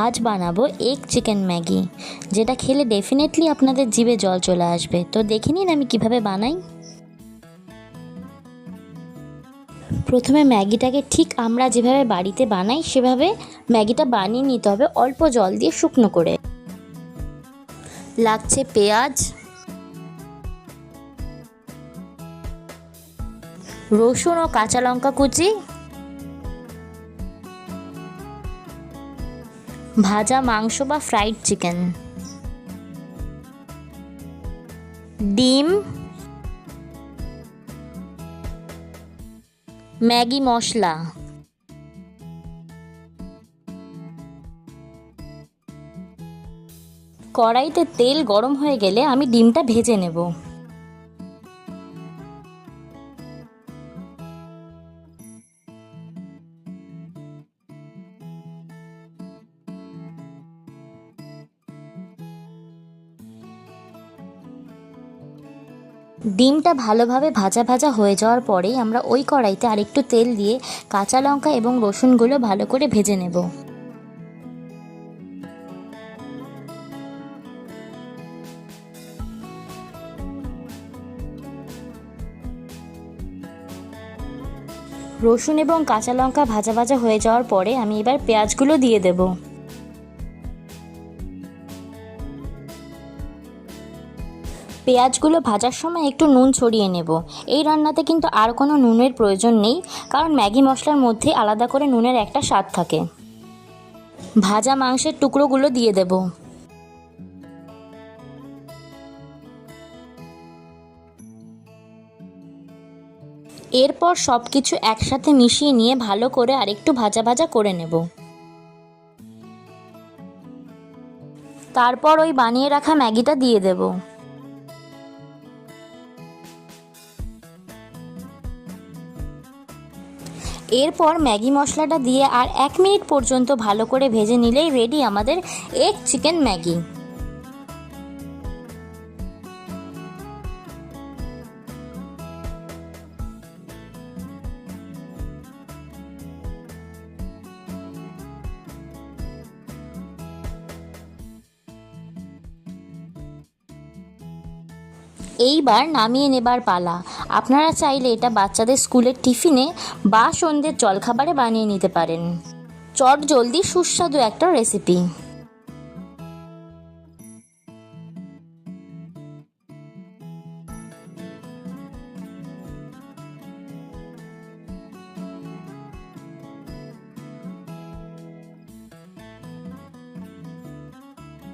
আজ বানাবো egg chicken Maggi, যেটা খেলে ডেফিনেটলি আপনাদের জিভে জল চলে আসবে। তো দেখে নিন আমি কীভাবে বানাই। প্রথমে ম্যাগিটাকে ঠিক আমরা যেভাবে বাড়িতে বানাই, সেভাবে ম্যাগিটা বানিয়ে নিতে হবে অল্প জল দিয়ে শুকনো করে। লাগছে পেঁয়াজ, রসুন ও কাঁচা লঙ্কা কুচি ভাজা মাংস বা ফ্রাইড চিকেন ডিম, ম্যাগি মশলা, কড়াইতে তেল গরম হয়ে গেলে আমি ডিমটা ভেজে নেব। ডিমটা ভালোভাবে ভাজা ভাজা হয়ে যাওয়ার পরেই আমরা ওই কড়াইতে আরেকটু তেল দিয়ে কাঁচা লঙ্কা এবং রসুনগুলো ভালো করে ভেজে নেব। রসুন এবং কাঁচা লঙ্কা ভাজা ভাজা হয়ে যাওয়ার পরে আমি এবার পেঁয়াজগুলো দিয়ে দেবো। পেঁয়াজগুলো ভাজার সময় একটু নুন ছড়িয়ে নেব। এই রান্নাতে কিন্তু আর কোনো নুনের প্রয়োজন নেই, কারণ ম্যাগি মশলার মধ্যে আলাদা করে নুনের একটা স্বাদ থাকে। ভাজা মাংসের টুকরোগুলো দিয়ে দেব। এরপর সব কিছু একসাথে মিশিয়ে নিয়ে ভালো করে আরেকটু ভাজা ভাজা করে নেব। তারপর ওই বানিয়ে রাখা ম্যাগিটা দিয়ে দেবো। এরপর ম্যাগি মশলাটা দিয়ে আর এক মিনিট পর্যন্ত ভালো করে ভেজে নিলেই রেডি আমাদের এগ চিকেন ম্যাগি। এইবার নামিয়ে নেবার পালা। আপনারা চাইলে এটা বাচ্চাদের স্কুলের টিফিনে বা সন্ধ্যের জলখাবারে বানিয়ে নিতে পারেন। চট জলদি সুস্বাদু একটা রেসিপি